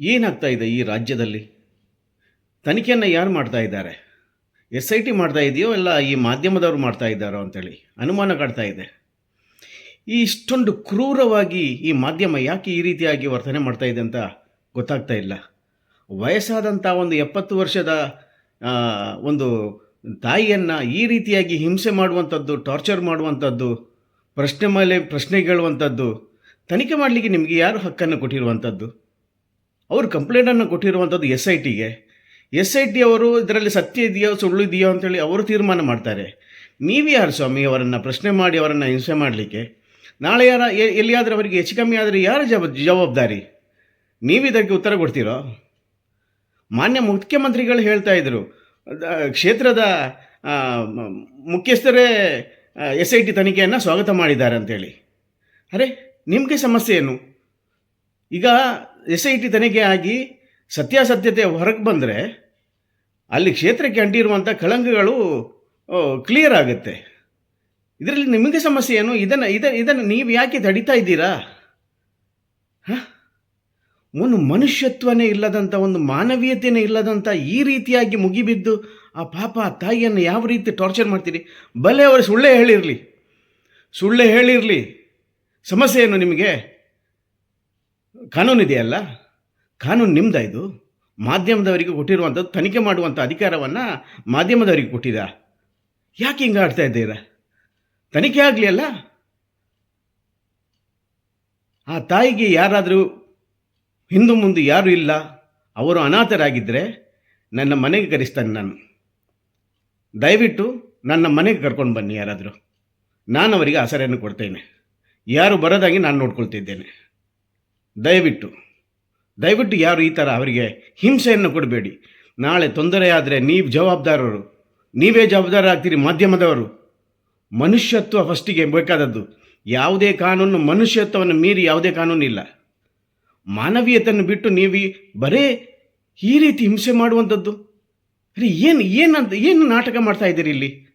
ಏನಾಗ್ತಾ ಇದೆ ಈ ರಾಜ್ಯದಲ್ಲಿ? ತನಿಖೆಯನ್ನು ಯಾರು ಮಾಡ್ತಾ ಇದ್ದಾರೆ? ಎಸ್ ಐ ಟಿ ಮಾಡ್ತಾ ಇದೆಯೋ ಇಲ್ಲ ಈ ಮಾಧ್ಯಮದವರು ಮಾಡ್ತಾ ಇದ್ದಾರೋ ಅಂತೇಳಿ ಅನುಮಾನ ಕಾಡ್ತಾ ಇದೆ. ಈ ಇಷ್ಟೊಂದು ಕ್ರೂರವಾಗಿ ಈ ಮಾಧ್ಯಮ ಯಾಕೆ ಈ ರೀತಿಯಾಗಿ ವರ್ತನೆ ಮಾಡ್ತಾ ಇದೆ ಅಂತ ಗೊತ್ತಾಗ್ತಾ ಇಲ್ಲ. ವಯಸ್ಸಾದಂಥ ಒಂದು ಎಪ್ಪತ್ತು ವರ್ಷದ ಒಂದು ತಾಯಿಯನ್ನು ಈ ರೀತಿಯಾಗಿ ಹಿಂಸೆ ಮಾಡುವಂಥದ್ದು, ಟಾರ್ಚರ್ ಮಾಡುವಂಥದ್ದು, ಪ್ರಶ್ನೆ ಮೇಲೆ ಪ್ರಶ್ನೆ ಕೇಳುವಂಥದ್ದು, ತನಿಖೆ ಮಾಡಲಿಕ್ಕೆ ನಿಮಗೆ ಯಾರು ಹಕ್ಕನ್ನು ಕೊಟ್ಟಿರುವಂಥದ್ದು? ಅವರು ಕಂಪ್ಲೇಂಟನ್ನು ಕೊಟ್ಟಿರುವಂಥದ್ದು ಎಸ್ ಐ ಟಿಗೆ ಎಸ್ ಐ ಟಿ ಅವರು ಇದರಲ್ಲಿ ಸತ್ಯ ಇದೆಯೋ ಸುಳ್ಳು ಇದೆಯೋ ಅಂತೇಳಿ ಅವರು ತೀರ್ಮಾನ ಮಾಡ್ತಾರೆ. ನೀವು ಯಾರು ಸ್ವಾಮಿ ಅವರನ್ನು ಪ್ರಶ್ನೆ ಮಾಡಿ ಅವರನ್ನು ಹಿಂಸೆ ಮಾಡಲಿಕ್ಕೆ? ನಾಳೆ ಯಾರ ಎಲ್ಲಿಯಾದರೂ ಅವರಿಗೆ ಹೆಚ್ಚು ಕಮ್ಮಿ ಆದರೆ ಯಾರು ಜವ, ಜವಾಬ್ದಾರಿ? ನೀವು ಇದಕ್ಕೆ ಉತ್ತರ ಕೊಡ್ತೀರೋ? ಮಾನ್ಯ ಮುಖ್ಯಮಂತ್ರಿಗಳು ಹೇಳ್ತಾ ಇದ್ದರು ಕ್ಷೇತ್ರದ ಮುಖ್ಯಸ್ಥರೇ ಎಸ್ ಐ ಟಿ ತನಿಖೆಯನ್ನು ಸ್ವಾಗತ ಮಾಡಿದ್ದಾರೆ ಅಂತೇಳಿ. ಅರೆ, ನಿಮಗೆ ಸಮಸ್ಯೆ ಏನು? ಈಗ ಎಸ್ ಐ ಟಿ ತನಿಖೆ ಆಗಿ ಸತ್ಯಾಸತ್ಯತೆ ಹೊರಗೆ ಬಂದರೆ ಅಲ್ಲಿ ಕ್ಷೇತ್ರಕ್ಕೆ ಅಂಟಿರುವಂಥ ಕಳಂಕಗಳು ಕ್ಲಿಯರ್ ಆಗುತ್ತೆ. ಇದರಲ್ಲಿ ನಿಮಗೆ ಸಮಸ್ಯೆ ಏನು? ಇದನ್ನು, ಇದ, ಇದನ್ನು ನೀವು ಯಾಕೆ ತಡಿತಾ ಇದ್ದೀರಾ? ಹಾಂ? ಒಂದು ಮನುಷ್ಯತ್ವನೇ ಇಲ್ಲದಂಥ ಒಂದು ಮಾನವೀಯತೆಯೇ ಇಲ್ಲದಂಥ ಈ ರೀತಿಯಾಗಿ ಮುಗಿಬಿದ್ದು ಆ ಪಾಪ ಆ ತಾಯಿಯನ್ನು ಯಾವ ರೀತಿ ಟಾರ್ಚರ್ ಮಾಡ್ತೀರಿ? ಬಲೆ ಅವರು ಸುಳ್ಳೇ ಹೇಳಿರಲಿ. ಸುಳ್ಳೇ ಹೇಳಿರಲಿ. ಸಮಸ್ಯೆ ಏನು ನಿಮಗೆ? ಕಾನೂನು ಇದೆಯಲ್ಲ? ಕಾನೂನು ನಿಮ್ದ ಇದು? ಮಾಧ್ಯಮದವರಿಗೆ ಕೊಟ್ಟಿರುವಂಥದ್ದು, ತನಿಖೆ ಮಾಡುವಂಥ ಅಧಿಕಾರವನ್ನು ಮಾಧ್ಯಮದವರಿಗೆ ಕೊಟ್ಟಿದ. ಯಾಕೆ ಹಿಂಗೆ ಆಡ್ತಾ ಇದ್ದೀರಾ ತನಿಖೆ ಆಗಲಿ ಅಲ್ಲ? ಆ ತಾಯಿಗೆ ಯಾರಾದರೂ ಹಿಂದೂ ಮುಂದೆ ಯಾರೂ ಇಲ್ಲ, ಅವರು ಅನಾಥರಾಗಿದ್ದರೆ ನನ್ನ ಮನೆಗೆ ಕರೆಸ್ತಾನೆ ನಾನು. ದಯವಿಟ್ಟು ನನ್ನ ಮನೆಗೆ ಕರ್ಕೊಂಡು ಬನ್ನಿ ಯಾರಾದರೂ. ನಾನು ಅವರಿಗೆ ಆಸರೆಯನ್ನು ಕೊಡ್ತೇನೆ. ಯಾರು ಬರೋದಾಗಿ ನಾನು ನೋಡ್ಕೊಳ್ತಿದ್ದೇನೆ. ದಯವಿಟ್ಟು ದಯವಿಟ್ಟು ಯಾರು ಈ ಥರ ಅವರಿಗೆ ಹಿಂಸೆಯನ್ನು ಕೊಡಬೇಡಿ. ನಾಳೆ ತೊಂದರೆಯಾದರೆ ನೀವು ಜವಾಬ್ದಾರರು. ನೀವೇ ಜವಾಬ್ದಾರ ಆಗ್ತೀರಿ ಮಾಧ್ಯಮದವರು. ಮನುಷ್ಯತ್ವ ಫಸ್ಟಿಗೆ ಬೇಕಾದದ್ದು. ಯಾವುದೇ ಕಾನೂನು ಮನುಷ್ಯತ್ವವನ್ನು ಮೀರಿ ಯಾವುದೇ ಕಾನೂನು ಇಲ್ಲ. ಮಾನವೀಯತೆಯನ್ನು ಬಿಟ್ಟು ನೀವು ಬರೇ ಈ ರೀತಿ ಹಿಂಸೆ ಮಾಡುವಂಥದ್ದು. ಅರೆ ಏನು ಏನಂತ ಏನು ನಾಟಕ ಮಾಡ್ತಾ ಇದ್ದೀರಿ ಇಲ್ಲಿ?